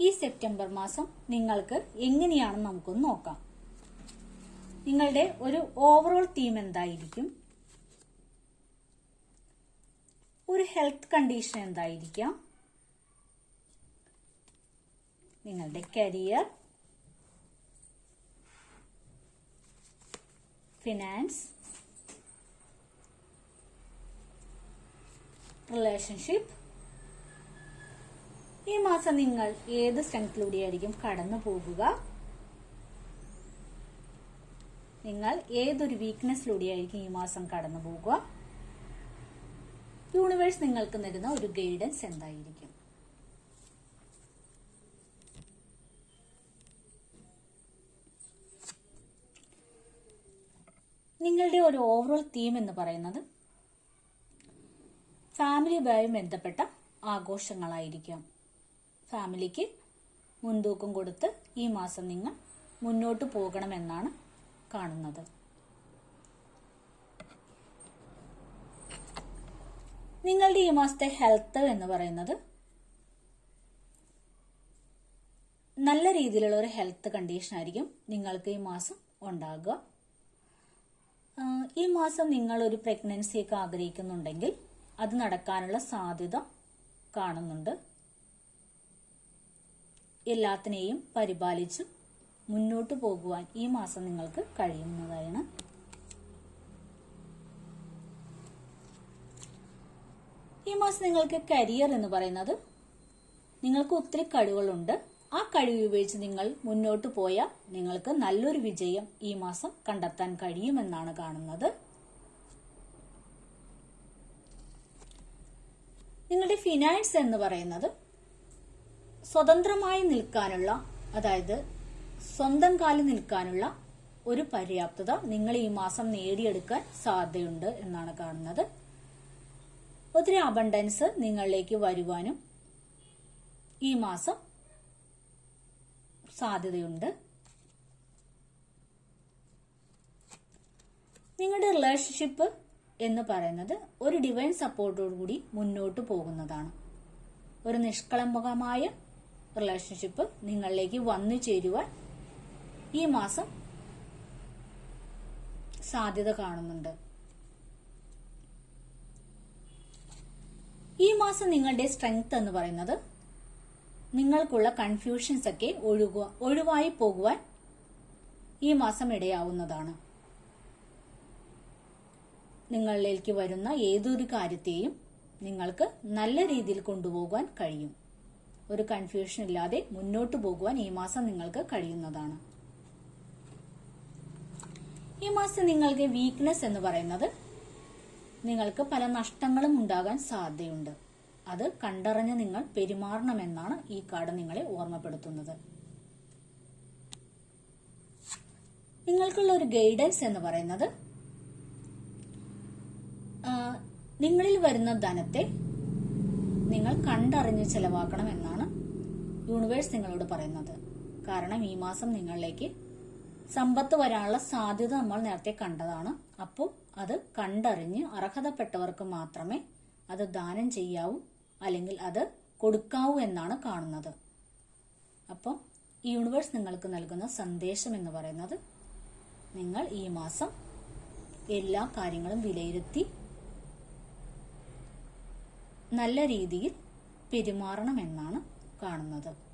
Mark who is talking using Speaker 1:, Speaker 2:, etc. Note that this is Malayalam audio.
Speaker 1: ഈ സെപ്റ്റംബർ മാസം നിങ്ങൾക്ക് എങ്ങനെയാണെന്ന് നമുക്കൊന്ന് നോക്കാം. നിങ്ങളുടെ ഒരു ഓവറോൾ തീം എന്തായിരിക്കും? ഒരു ഹെൽത്ത് കണ്ടീഷൻ എന്തായിരിക്കാം? നിങ്ങളുടെ കരിയർ ഫിനാൻസ് റിലേഷൻഷിപ്പ് ഈ മാസം നിങ്ങൾ ഏത് സ്ട്രെങ്ത്തിലൂടെയായിരിക്കും കടന്നു പോകുക? നിങ്ങൾ ഏതൊരു വീക്ക്നെസ്സിലൂടെയായിരിക്കും ഈ മാസം കടന്നു പോകുക? യൂണിവേഴ്സ് നിങ്ങൾക്ക് നൽകുന്ന ഒരു ഗൈഡൻസ് എന്തായിരിക്കും? നിങ്ങളുടെ ഒരു ഓവറോൾ തീം എന്ന് പറയുന്നത് ഫാമിലിയുമായി ബന്ധപ്പെട്ട ആഘോഷങ്ങളായിരിക്കാം. ഫാമിലിക്ക് മുൻതൂക്കം കൊടുത്ത് ഈ മാസം നിങ്ങൾ മുന്നോട്ട് പോകണമെന്നാണ് കാണുന്നത്. നിങ്ങളുടെ ഈ മാസത്തെ ഹെൽത്ത് എന്ന് പറയുന്നത് നല്ല രീതിയിലുള്ള ഒരു ഹെൽത്ത് കണ്ടീഷൻ ആയിരിക്കും നിങ്ങൾക്ക് ഈ മാസം ഉണ്ടാകുക. ഈ മാസം നിങ്ങൾ ഒരു പ്രഗ്നൻസി ഒക്കെ ആഗ്രഹിക്കുന്നുണ്ടെങ്കിൽ അത് നടക്കാനുള്ള സാധ്യത കാണുന്നുണ്ട്. എല്ലാത്തിനെയും പരിപാലിച്ച് മുന്നോട്ട് പോകുവാൻ ഈ മാസം നിങ്ങൾക്ക് കഴിയുന്നതാണ് ഈ മാസം നിങ്ങൾക്ക് കരിയർ എന്ന് പറയുന്നത് നിങ്ങൾക്ക് ഒത്തിരി കഴിവുകളുണ്ട്. ആ കഴിവ് ഉപയോഗിച്ച് നിങ്ങൾ മുന്നോട്ട് പോയാൽ നിങ്ങൾക്ക് നല്ലൊരു വിജയം ഈ മാസം കണ്ടെത്താൻ കഴിയുമെന്നാണ് കാണുന്നത്. നിങ്ങളുടെ ഫിനാൻസ് എന്ന് പറയുന്നത് സ്വതന്ത്രമായി നിൽക്കാനുള്ള അതായത് സ്വന്തം കാലിൽ നിൽക്കാനുള്ള ഒരു പര്യാപ്തത നിങ്ങൾ ഈ മാസം നേടിയെടുക്കാൻ സാധ്യതയുണ്ട് എന്നാണ് കാണുന്നത്. ഒത്തിരി അബണ്ടൻസ് നിങ്ങളിലേക്ക് വരുവാനും ഈ മാസം സാധ്യതയുണ്ട്. നിങ്ങളുടെ റിലേഷൻഷിപ്പ് എന്ന് പറയുന്നത് ഒരു ഡിവൈൻ സപ്പോർട്ടോടുകൂടി മുന്നോട്ട് പോകുന്നതാണ്. ഒരു നിഷ്കളങ്കമായ റിലേഷൻഷിപ്പ് നിങ്ങളിലേക്ക് വന്നു ചേരുവാൻ ഈ മാസം സാധ്യത കാണുന്നുണ്ട്. ഈ മാസം നിങ്ങളുടെ സ്ട്രെങ്ത് എന്ന് പറയുന്നത് നിങ്ങൾക്കുള്ള കൺഫ്യൂഷൻസ് ഒക്കെ ഒഴുകുക ഒഴിവായി പോകുവാൻ ഈ മാസം ഇടയാവുന്നതാണ്. നിങ്ങളിലേക്ക് വരുന്ന ഏതൊരു കാര്യത്തെയും നിങ്ങൾക്ക് നല്ല രീതിയിൽ കൊണ്ടുപോകാൻ കഴിയും. ഒരു കൺഫ്യൂഷൻ ഇല്ലാതെ മുന്നോട്ട് പോകുവാൻ ഈ മാസം നിങ്ങൾക്ക് കഴിയുന്നതാണ്. ഈ മാസം നിങ്ങൾക്ക് വീക്ക്നെസ് എന്ന് പറയുന്നത് നിങ്ങൾക്ക് പല നഷ്ടങ്ങളും ഉണ്ടാകാൻ സാധ്യതയുണ്ട്. അത് കണ്ടറിഞ്ഞ് നിങ്ങൾ പെരുമാറണമെന്നാണ് ഈ കാർഡ് നിങ്ങളെ ഓർമ്മപ്പെടുത്തുന്നത്. നിങ്ങൾക്കുള്ള ഒരു ഗൈഡൻസ് എന്ന് പറയുന്നത് നിങ്ങളിൽ വരുന്ന ധനത്തെ നിങ്ങൾ കണ്ടറിഞ്ഞ് ചെലവാക്കണം എന്നാണ് യൂണിവേഴ്സ് നിങ്ങളോട് പറയുന്നത്. കാരണം ഈ മാസം നിങ്ങളിലേക്ക് സമ്പത്ത് വരാനുള്ള സാധ്യത നമ്മൾ നേരത്തെ കണ്ടതാണ്. അപ്പോൾ അത് കണ്ടറിഞ്ഞ് അർഹതപ്പെട്ടവർക്ക് മാത്രമേ അത് ദാനം ചെയ്യാവൂ അല്ലെങ്കിൽ അത് കൊടുക്കാവൂ എന്നാണ് കാണുന്നത്. അപ്പം ഈ യൂണിവേഴ്സ് നിങ്ങൾക്ക് നൽകുന്ന സന്ദേശം എന്ന് പറയുന്നത് നിങ്ങൾ ഈ മാസം എല്ലാ കാര്യങ്ങളും വിലയിരുത്തി നല്ല രീതിയിൽ പെരുമാറണമെന്നാണ് കാണുന്നത്.